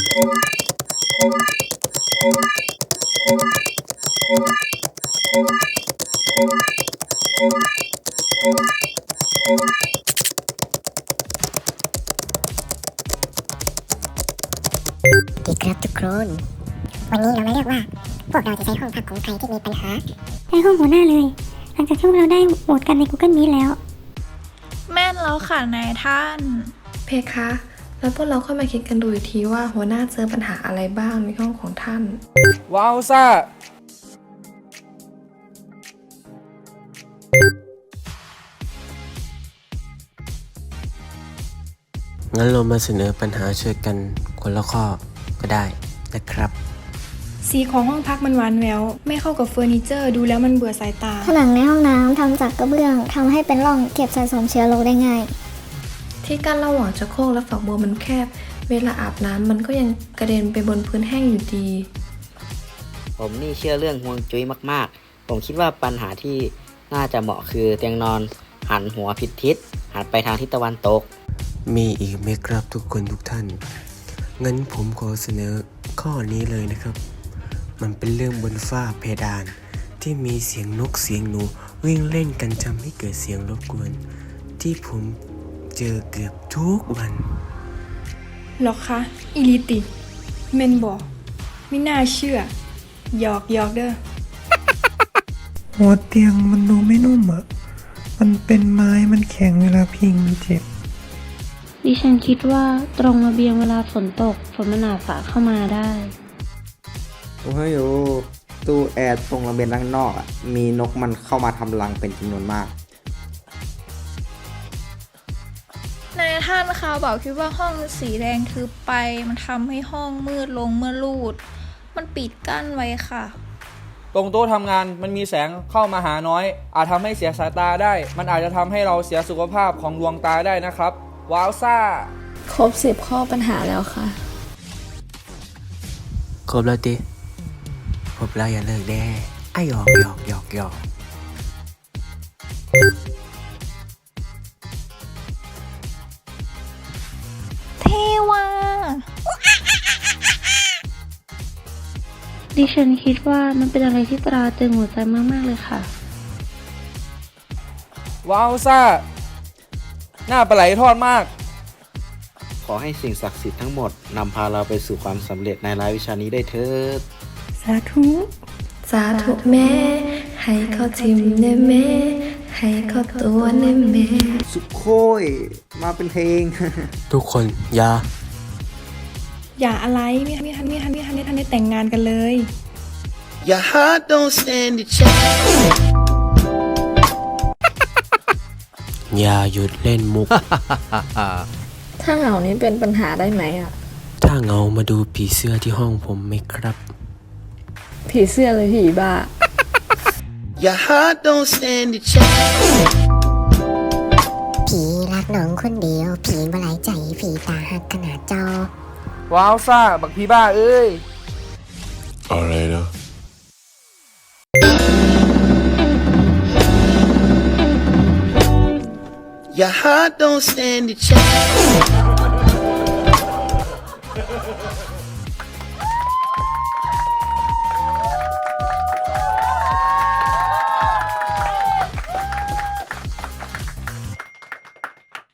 ดีครับทุกคน วันนี้เรามาเลือกว่า พวกเราจะใช้ห้องพักของใครที่มีปัญหาใช้ห้องหัวหน้าเลย หลังจากที่พวกเราได้โหวตกันใน Google Meet แล้ว แม่นแล้วค่ะนายท่าน เพคะ แล้วพวกเราค่อยมาคิดกันดูอีกทีว่าหัวหน้าเจอปัญหาอะไรบ้างในห้องของท่าน ว้าวซ่า งั้นเรามาเสนอปัญหาช่วยกันคนละข้อก็ได้นะครับ สีของห้องพักมันหวานแหววไม่เข้ากับเฟอร์นิเจอร์ ดูแล้วมันเบื่อสายตา ผนังในห้องน้ำทำจากกระเบื้องทำให้เป็นร่องเก็บสะสมเชื้อโรคได้ง่าย ที่กั้นระหว่างชักโครกและฝักบัวมันแคบ เวลาอาบน้ำมันก็ยังกระเด็นไปบนพื้นแห้งอยู่ดี ผมนี่เชื่อเรื่องฮวงจุ้ยมาก ๆ ผมคิดว่าปัญหาที่น่าจะเหมาะคือเตียงนอน หันหัวผิดทิศ หันไปทางทิศตะวันตก มีอีกไหมครับทุกคนทุกท่าน งั้นผมขอเสนอข้อนี้เลยนะครับ มันเป็นเรื่องบนฝ้าเพดาน ที่มีเสียงนกเสียงหนูวิ่งเล่นกันทำให้เกิดเสียงรบกวน ที่ผม เจอเกือบทุกวัน หรอคะอิลิติเมนบอกไม่น่าเชื่อหยอกหยอกเด้อหัวเตียงมันดูไม่นุ่มอะมันเป็นไม้มันแข็งเวลาพิงมันเจ็บ ดิฉันคิดว่าตรงระเบียงเวลาฝนตกฝนมันอาจสาดเข้ามาได้ โอ้ยโอ้ตู้แอร์ตรงระเบียงด้านนอกอะมีนกมันเข้ามาทำรังเป็นจำนวนมาก ท่านคะบอกคิดว่าห้องสีแดงคือไป มันทำให้ห้องมืดลงเมื่อรูด มันปิดกั้นไว้ค่ะ ตรงโต๊ะทำงานมันมีแสงเข้ามาหาน้อย อาจทำให้เสียสายตาได้ มันอาจจะทำให้เราเสียสุขภาพของดวงตาได้นะครับ ว้าวซ่า ครบสิบข้อปัญหาแล้วค่ะ ครบแล้วดิครบแล้วอย่าเลิกแด้ไอ้หยอกหยอกหยอกหยอก ดิฉันคิดว่ามันเป็นอะไรที่ตราตรึงหัวใจมาก ๆ เลยค่ะ ว้าวซ่า หน้าปลาไหลทอดมาก ขอให้สิ่งศักดิ์สิทธิ์ทั้งหมดนำพาเราไปสู่ความสำเร็จในรายวิชานี้ได้เถิด สาธุ สาธุแม่ ให้เขาทิมเนแม่ ให้เขาตัวเนแม่ สุโคยมาเป็นเพลง ทุกคนอย่า อย่าอะไรไม่ทันไม่ทันไม่ทันไม่ทันไม่ทันได้แต่งงานกันเลย Your heart don't stand a chance. อย่าหยุดเล่นมุก ถ้าเหงานี้เป็นปัญหาได้ไหมอะ ถ้าเงามาดูผีเสื้อที่ห้องผมไหมครับ ผีเสื้อเลยผีบ้า Your heart don't stand a chance. ผีรักน้องคนเดียว ผีบ่หลายใจ ผีตาหักขนาดเจ้า ว้าวซ่าบักพี่บ้าเอ้ย อะไรนะ